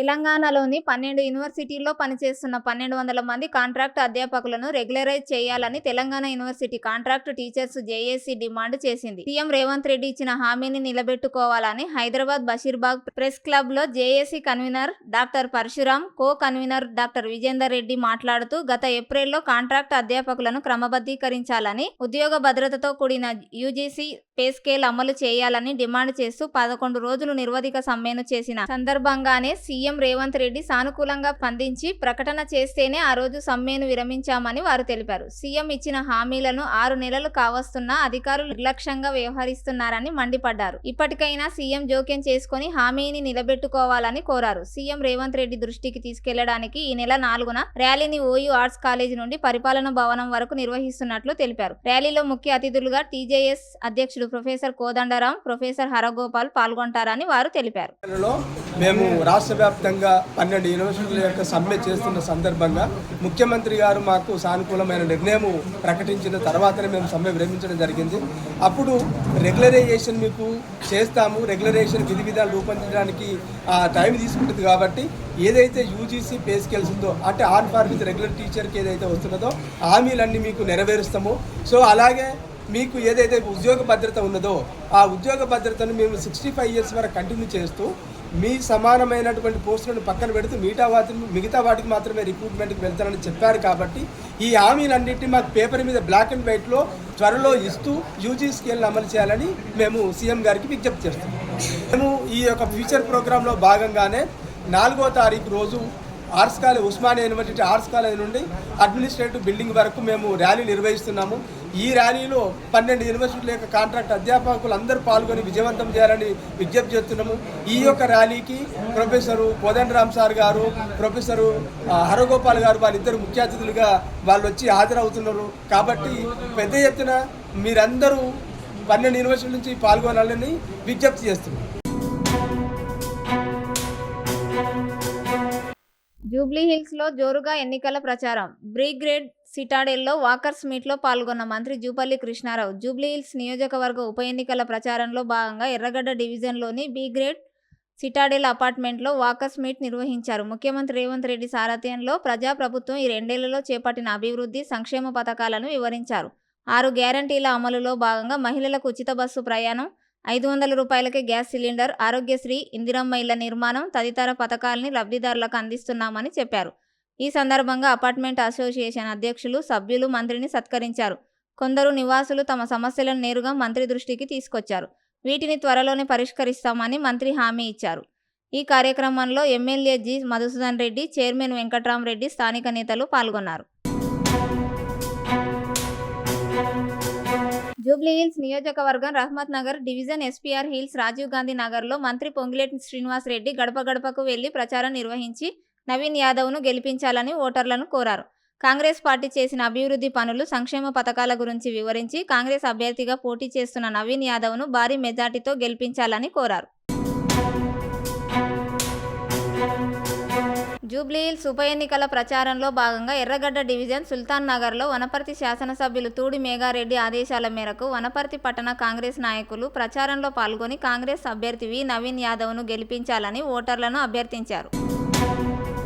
తెలంగాణలోని పన్నెండు యూనివర్సిటీల్లో పనిచేస్తున్న పన్నెండు వందల మంది కాంట్రాక్ట్ అధ్యాపకులను రెగ్యులరైజ్ చేయాలని Telangana university contract teachers JAC demand చేసింది. సీఎం రేవంత్ రెడ్డి ఇచ్చిన హామీని నిలబెట్టుకోవాలని హైదరాబాద్ బషీర్బాగ్ ప్రెస్ క్లబ్లో JAC convener doctor Parashuram co convener doctor Vijender Reddy మాట్లాడుతూ గత ఏప్రిల్లో కాంట్రాక్ట్ అధ్యాపకులను క్రమబద్ధీకరించాలని ఉద్యోగ భద్రతతో కూడిన యూజీసీ పే స్కేల్ అమలు చేయాలని డిమాండ్ చేస్తూ పదకొండు రోజులు నిర్వధిక సమ్మెను చేసిన సందర్భంగానే సీఎం సీఎం రేవంత్ రెడ్డి సానుకూలంగా స్పందించి ప్రకటన చేస్తేనే ఆ రోజు సమ్మెను విరమించామని వారు తెలిపారు. సీఎం ఇచ్చిన హామీలను ఆరు నెలలు కావస్తున్నా అధికారులు నిర్లక్ష్యంగా వ్యవహరిస్తున్నారని మండిపడ్డారు. ఇప్పటికైనా సీఎం జోక్యం చేసుకుని హామీని నిలబెట్టుకోవాలని కోరారు. సీఎం రేవంత్ రెడ్డి దృష్టికి తీసుకెళ్ళడానికి ఈ నెల నాలుగున ర్యాలీని ఓయూ ఆర్ట్స్ కాలేజీ నుండి పరిపాలన భవనం వరకు నిర్వహిస్తున్నట్లు తెలిపారు. ర్యాలీలో ముఖ్య అతిథులుగా టీజేఎస్ అధ్యక్షుడు ప్రొఫెసర్ కోదండరాం ప్రొఫెసర్ హరగోపాల్ పాల్గొంటారని వారు తెలిపారు. మేము రాష్ట్ర వ్యాప్తంగా పన్నెండు యూనివర్సిటీల యొక్క సమ్మె చేస్తున్న సందర్భంగా ముఖ్యమంత్రి గారు మాకు సానుకూలమైన నిర్ణయం ప్రకటించిన తర్వాతనే మేము సమ్మె విరమించడం జరిగింది. అప్పుడు రెగ్యులరైజేషన్ మీకు చేస్తాము. రెగ్యులరైజేషన్ విధి విధాలు రూపొందించడానికి ఆ టైం తీసుకుంటుంది కాబట్టి ఏదైతే యూజీసీ పే స్కేల్స్ ఉందో అంటే ఆన్ ఫార్ విత్ రెగ్యులర్ టీచర్కి ఏదైతే వస్తున్నదో హామీలన్నీ మీకు నెరవేరుస్తాము. సో అలాగే మీకు ఏదైతే ఉద్యోగ భద్రత ఉన్నదో ఆ ఉద్యోగ భద్రతను మేము సిక్స్టీ ఫైవ్ ఇయర్స్ వరకు కంటిన్యూ చేస్తూ మీ సమానమైనటువంటి పోస్టులను పక్కన పెడుతూ మిగతా వాటి మిగతా వాటికి మాత్రమే రిక్రూట్మెంట్కి వెళ్తానని చెప్పారు కాబట్టి ఈ హామీలన్నింటినీ మాకు పేపర్ మీద బ్లాక్ అండ్ వైట్లో త్వరలో ఇస్తూ యూజీ స్కేల్ని అమలు చేయాలని మేము సీఎం గారికి విజ్ఞప్తి చేస్తున్నాం. మేము ఈ యొక్క ఫ్యూచర్ ప్రోగ్రాంలో భాగంగానే నాలుగో తారీఖు రోజు arts college Osmania university arts college నుండి అడ్మినిస్ట్రేటివ్ బిల్డింగ్ వరకు మేము ర్యాలీ నిర్వహిస్తున్నాము. ఈ ర్యాలీలో పన్నెండు యూనివర్సిటీల యొక్క కాంట్రాక్ట్ అధ్యాపకులు అందరూ పాల్గొని విజయవంతం చేయాలని విజ్ఞప్తి చేస్తున్నాము. ఈ యొక్క ర్యాలీకి ప్రొఫెసరు కోదండరామ్ సార్ గారు ప్రొఫెసరు హరగోపాల్ గారు వాళ్ళిద్దరు ముఖ్య అతిథులుగా వాళ్ళు వచ్చి హాజరవుతున్నారు. కాబట్టి పెద్ద ఎత్తున మీరందరూ పన్నెండు యూనివర్సిటీల నుంచి పాల్గొనాలని విజ్ఞప్తి చేస్తున్నాం. జూబ్లీ హిల్స్లో జోరుగా ఎన్నికల ప్రచారం. బ్రిగ్రేడ్ సిటాడెల్లో వాకర్స్ మీట్లో పాల్గొన్న మంత్రి జూపల్లి కృష్ణారావు. జూబ్లీ హిల్స్ నియోజకవర్గ ఉప ఎన్నికల ప్రచారంలో భాగంగా ఎర్రగడ్డ డివిజన్లోని బి గ్రేడ్ సిటాడెల్ అపార్ట్మెంట్లో వాకర్స్ మీట్ నిర్వహించారు. ముఖ్యమంత్రి రేవంత్ రెడ్డి సారథ్యంలో ప్రజాప్రభుత్వం ఈ రెండేళ్ళలో చేపట్టిన అభివృద్ధి సంక్షేమ పథకాలను వివరించారు. ఆరు గ్యారంటీల అమలులో భాగంగా మహిళలకు ఉచిత బస్సు ప్రయాణం ఐదు వందల రూపాయలకే గ్యాస్ సిలిండర్ ఆరోగ్యశ్రీ ఇందిరమ్మ ఇళ్ళ నిర్మాణం తదితర పథకాలని లబ్ధిదారులకు అందిస్తున్నామని చెప్పారు. ఈ సందర్భంగా అపార్ట్మెంట్ అసోసియేషన్ అధ్యక్షులు సభ్యులు మంత్రిని సత్కరించారు. కొందరు నివాసులు తమ సమస్యలను నేరుగా మంత్రి దృష్టికి తీసుకొచ్చారు. వీటిని త్వరలోనే పరిష్కరిస్తామని మంత్రి హామీ ఇచ్చారు. ఈ కార్యక్రమంలో MLA G. Madhusudan Reddy chairman Venkatramareddy స్థానిక నేతలు పాల్గొన్నారు. జూబ్లీ హిల్స్ నియోజకవర్గం Rahmat Nagar division SPR hills Rajiv Gandhi నగర్లో మంత్రి పొంగిలేటి శ్రీనివాస్ రెడ్డి గడప గడపకు వెళ్ళి ప్రచారం నిర్వహించి నవీన్ యాదవ్ను గెలిపించాలని ఓటర్లను కోరారు. కాంగ్రెస్ పార్టీ చేసిన అభివృద్ధి పనులు సంక్షేమ పథకాల గురించి వివరించి కాంగ్రెస్ అభ్యర్థిగా పోటీ చేస్తున్న నవీన్ యాదవ్ను భారీ మెజార్టీతో గెలిపించాలని కోరారు. జూబ్లీహిల్స్ ఉప ఎన్నికల ప్రచారంలో భాగంగా ఎర్రగడ్డ డివిజన్ సుల్తాన్ నగర్లో వనపర్తి శాసనసభ్యులు తూడి మేఘారెడ్డి ఆదేశాల మేరకు వనపర్తి పట్టణ కాంగ్రెస్ నాయకులు ప్రచారంలో పాల్గొని కాంగ్రెస్ అభ్యర్థి వి నవీన్ యాదవ్ను గెలిపించాలని ఓటర్లను అభ్యర్థించారు. thank you